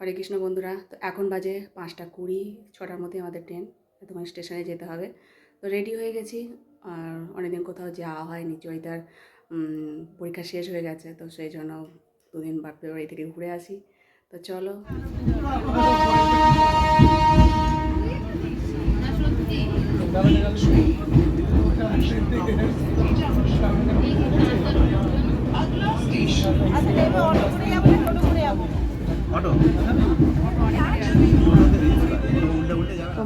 হরে কৃষ্ণ বন্ধুরা, তো এখন বাজে পাঁচটা কুড়ি, ছটার মধ্যে আমাদের ট্রেন তোমার স্টেশনে যেতে হবে। তো রেডি হয়ে গেছি, আর অনেকদিন কোথাও যাওয়া হয়নি চরিতার পরীক্ষা শেষ হয়ে গেছে, তো সেই জন্য দুদিন বাপের বাড়ি থেকে ঘুরে আসি। তো চলো।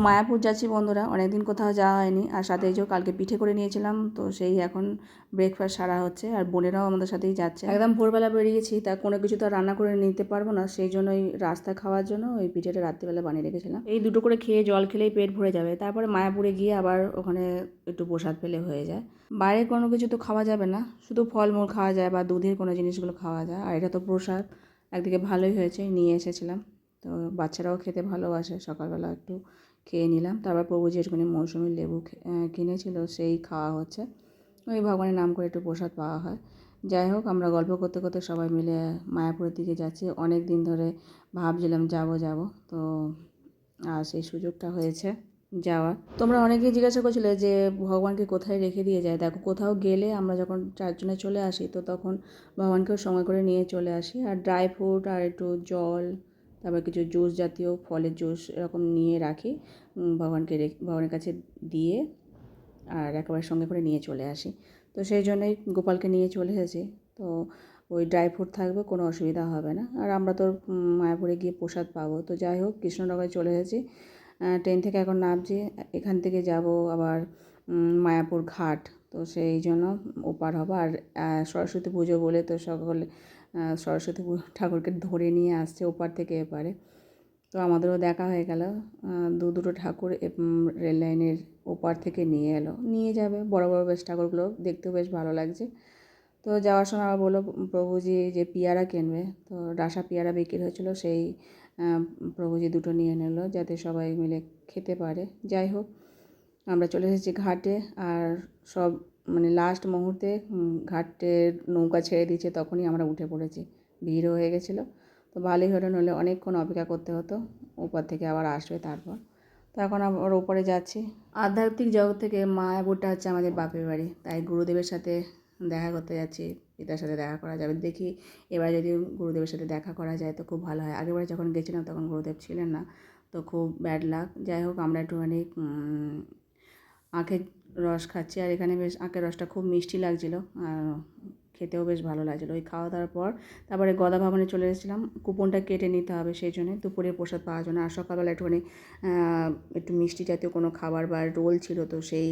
মায়াপুর যাচ্ছি বন্ধুরা, অনেকদিন কোথাও যাওয়া হয়নি। আর সাথে এই যে কালকে পিঠে করে নিয়েছিলাম, তো সেই এখন ব্রেকফাস্ট সারা হচ্ছে আর বোনেরাও আমাদের সাথেই যাচ্ছে। একদম ভোরবেলা বেরিয়েছি, তা কোনো কিছু তো রান্না করে নিতে পারব না, সেই জন্য ওই রাস্তা খাওয়ার জন্য ওই পিঠেটা রাত্রিবেলা বানিয়ে রেখেছিলাম। এই দুটো করে খেয়ে জল খেলেই পেট ভরে যাবে, তারপরে মায়াপুরে গিয়ে আবার ওখানে একটু প্রসাদ পেলে হয়ে যায়। বাইরে কোনো কিছু তো খাওয়া যাবে না, শুধু ফলমূল খাওয়া যায় বা দুধের কোনো জিনিসগুলো খাওয়া যায়, আর এটা তো প্রসাদ। একদিকে ভালোই হয়েছে, নিয়ে এসেছিলাম, তো বাচ্চারাও খেতে ভালোবাসে, সকালবেলা একটু খেয়ে নিলাম। তারপর প্রভুজি একটুখানি মৌসুমি লেবু কিনেছিল সেই খাওয়া হচ্ছে। ওই ভগবানের নাম করে একটু প্রসাদ পাওয়া হয়। যাই হোক, আমরা গল্প করতে করতে সবাই মিলে মায়াপুরের দিকে যাচ্ছি। অনেক দিন ধরে ভাবছিলাম যাব যাব। তো আর সেই সুযোগটা হয়েছে যাওয়ার। তোমরা অনেকেই জিজ্ঞাসা করছিলে যে ভগবানকে কোথায় রেখে দিয়ে যায়? দেখো, কোথাও গেলে আমরা যখন চারজনে চলে আসি, তো তখন ভগবানকেও সময় করে নিয়ে চলে আসি। আর ড্রাই ফ্রুট আর একটু জল তারপর কিছু জুস জাতীয় ফলের জুস এরকম নিয়ে রাখি ভগবানকে রেখে, ভগবানের কাছে দিয়ে আর একেবারে সঙ্গে করে নিয়ে চলে আসি। তো সেই জন্যই গোপালকে নিয়ে চলে এসেছি। তো ওই ড্রাই ফ্রুট থাকবে, কোনো অসুবিধা হবে না। আর আমরা তো মায়াপুরে গিয়ে প্রসাদ পাবো। তো যাই হোক, কৃষ্ণনগরে চলে এসেছি। ট্রেন থেকে এখন নামছি। এখান থেকে যাব আবার মায়াপুর ঘাট। তো সেই জন্য ওপার হব। আর সরস্বতী পুজো বলে তো সকলে সরস্বতী ঠাকুরকে ধরে নিয়ে আসছে ওপার থেকে এপারে। তো আমাদেরও দেখা হয়ে গেল। দু দুটো ঠাকুর রেল লাইনের ওপার থেকে নিয়ে এলো। নিয়ে যাবে। বড় বড় বেশ ঠাকুরগুলো দেখতেও বেশ ভালো লাগছে। তো যাওয়ার সময় আবার বলল, প্রভুজি যে পিয়ারা কিনবে। তো রাসা পিয়ারা বিক্রি হয়েছিল, সেই প্রভুজি দুটো নিয়ে নিল, যাতে সবাই মিলে খেতে পারে। যাই হোক আমরা চলে এসেছি ঘাটে আর সব মানে লাস্ট মুহূর্তে ঘাটের নৌকা ছেড়ে দিয়েছে তখনই আমরা উঠে পড়েছি। ভিড় হয়ে গেছিল। তো ভালোই হলো, নইলে অনেকক্ষণ অপেক্ষা করতে হতো, ওপর থেকে আবার আসবে তারপর। তো এখন আবার ওপরে যাচ্ছি। আধ্যাত্মিক জগৎ থেকে মায়াপুরটা হচ্ছে আমাদের বাপের বাড়ি। তাই গুরুদেবের সাথে দেখা করতে যাচ্ছি, পিতার সাথে দেখা করা যাবে। দেখি এবার যদি গুরুদেবের সাথে দেখা করা যায় তো খুব ভালো হয়। আগেরবারে যখন গেছিলাম তখন গুরুদেব ছিলেন না, তো খুব ব্যাড লাক যাই হোক, আমরা একটুখানি আখের রস খাচ্ছি। আর এখানে বেশ আখের রসটা খুব মিষ্টি লাগছিল আর খেতেও বেশ ভালো লাগছিল। ওই খাওয়া দাওয়ার পর তারপরে গদা ভবনে চলে এসেছিলাম। কুপনটা কেটে নিতে হবে সেই জন্য দুপুরে প্রসাদ পাওয়ার জন্য। আর সকালবেলা একটুখানি একটু মিষ্টি জাতীয় কোনো খাবার বা রোল ছিল তো সেই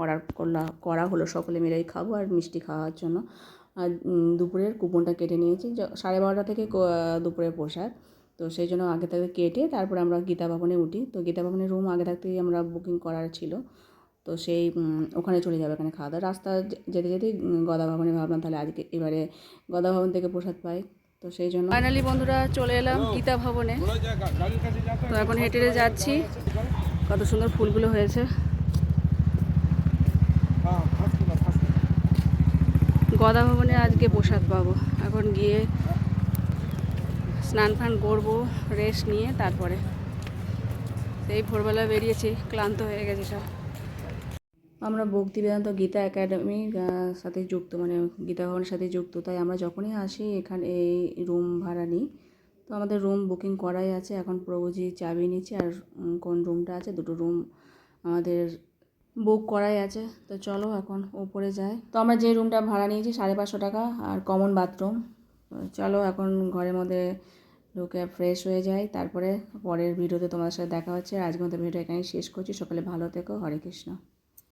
অর্ডার করলা, করা হলো সকলে মিলেই খাব আর মিষ্টি খাওয়ার জন্য। আর দুপুরের কুপনটা কেটে নিয়েছি। সাড়ে বারোটা থেকে দুপুরের প্রসাদ। তো সেই জন্য আগে থেকে কেটে তারপরে আমরা গীতা ভবনে উঠি। তো গীতা ভবনের রুম আগে থাকতেই আমরা বুকিং করার ছিল। তো সেই ওখানে চলে যাবে এখানে খাওয়া দাওয়া। রাস্তা যেতে যেতেই গদা ভবনে ভাবলাম তাহলে আজকে এবারে গদা ভবন থেকে প্রসাদ পাই। তো সেই জন্য ফাইনালি বন্ধুরা চলে এলাম গীতা ভবনে। তো এখন হেঁটে হেঁটে যাচ্ছি। কত সুন্দর ফুলগুলো হয়েছে। গদা ভবনে আজকে প্রসাদ পাবো। এখন গিয়ে স্নান ফান করব রেস্ট নিয়ে তারপরে। সেই ভোরবেলা বেরিয়েছি ক্লান্ত হয়ে গেছে সব। আমরা ভক্তি বেদান্ত গীতা একাডেমির সাথে যুক্ত মানে গীতা ভবনের সাথে যুক্ত। তাই আমরা যখনই আসি এখানে, এই রুম ভাড়া নিই। তো আমাদের রুম বুকিং করাই আছে। এখন প্রভুজি চাবি নিচ্ছে আর কোন রুমটা আছে, দুটো রুম আমাদের বুক করাই আছে। তো চলো এখন ওপরে যাই। তো আমরা যে রুমটা ভাড়া নিয়েছি সাড়ে পাঁচশো টাকা আর কমন বাথরুম চলো এখন ঘরের মধ্যে ঢুকে ফ্রেশ হয়ে যাই। তারপরে পরের ভিডিওতে তোমাদের সাথে দেখা হচ্ছে। আর আজকের মতো ভিডিও এখানেই শেষ করছি। সকালে ভালো থেকো। হরে কৃষ্ণ।